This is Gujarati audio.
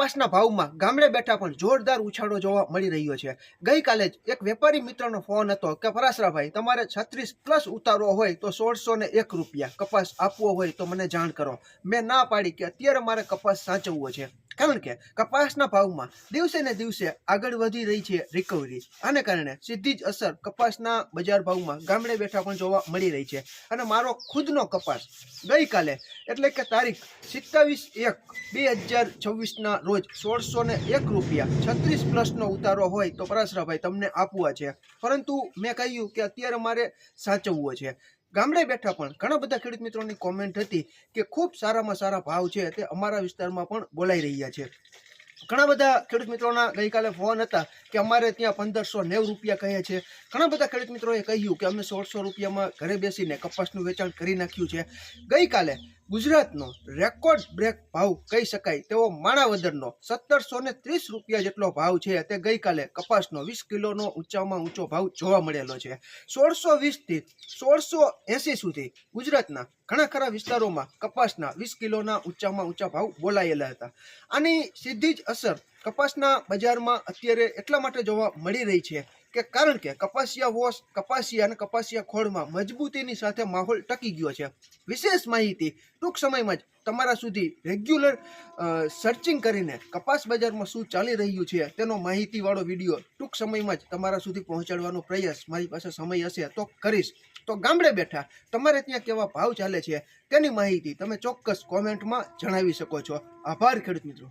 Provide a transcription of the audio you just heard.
કપાસના ભાવમાં ગામડે બેઠા પણ જોરદાર ઉછાળો જોવા મળી રહ્યો છે. ગઈકાલે જ એક વેપારી મિત્રનો ફોન હતો કે પરાશરાભાઈ તમારે છત્રીસ પ્લસ ઉતારવો હોય તો સોળસો ને એક રૂપિયા. કપાસ આપવો હોય તો મને જાણ કરો. મેં ના પાડી કે અત્યારે મારે કપાસ સાચવવો છે. કારણ કે કપાસના ભાવમાં દિવસે ને દિવસે આગળ વધી રહી છે રિકવરી આને કારણે સીધી જ અસર કપાસના બજાર ભાવમાં ગામડે બેઠા પણ જોવા મળી રહી છે. અને મારો ખુદનો કપાસ ગઈકાલે, એટલે કે તારીખ સિત્તાવીસ એક બે હજાર છવ્વીસના રોજ સોળસો ને એક રૂપિયા છત્રીસ પ્લસનો ઉતારો હોય તો પરાશરાભાઈ તમને આપવા છે. પરંતુ મેં કહ્યું કે અત્યારે મારે સાચવવો છે. ગામડે બેઠા પણ ઘણા બધા ખેડૂત મિત્રોની કોમેન્ટ હતી કે ખૂબ સારામાં સારા ભાવ છે તે અમારા વિસ્તારમાં પણ બોલાઈ રહ્યા છે. ઘણા બધા ખેડૂત મિત્રોના ગઈકાલે ફોન હતા કે અમારે ત્યાં પંદરસો નેવ રૂપિયા કહે છે. ઘણા બધા ખેડૂત મિત્રોએ કહ્યું કે અમે સોળસો રૂપિયામાં ઘરે બેસીને કપાસનું વેચાણ કરી નાખ્યું છે. ગઈકાલે ગુજરાતનો રેકોર્ડ બ્રેક ભાવ કહી શકાય તેવો માણાવદરનો સત્તરસો ને ત્રીસ રૂપિયા જેટલો ભાવ છે. તે ગઈકાલે કપાસનો વીસ કિલોનો ઊંચામાં ઊંચો ભાવ જોવા મળેલો છે. સોળસો વીસથી સોળસો એંસી સુધી ગુજરાતના ઘણા ખરા વિસ્તારોમાં કપાસના વીસ કિલોના ઊંચામાં ઊંચા ભાવ બોલાયેલા હતા. આની સીધી જ અસર કપાસના બજારમાં અત્યારે એટલા માટે જોવા મળી રહી છે કે કારણ કે કપાસિયા વોશ કપાસિયા અને કપાસિયા ખોળમાં મજબૂતીની સાથે માહોલ ટકી ગયો છે. વિશેષ માહિતી ટૂંક સમયમાં જ તમારા સુધી રેગ્યુલર સર્ચિંગ કરીને કપાસ બજારમાં શું ચાલી રહ્યું છે તેનો માહિતીવાળો વીડિયો ટૂંક સમયમાં જ તમારા સુધી પહોંચાડવાનો પ્રયાસ. મારી પાસે સમય હશે તો કરીશ. તો ગામડે બેઠા તમારે ત્યાં કેવા ભાવ ચાલે છે તેની માહિતી તમે ચોક્કસ કોમેન્ટમાં જણાવી શકો છો. આભાર ખેડૂત મિત્રો.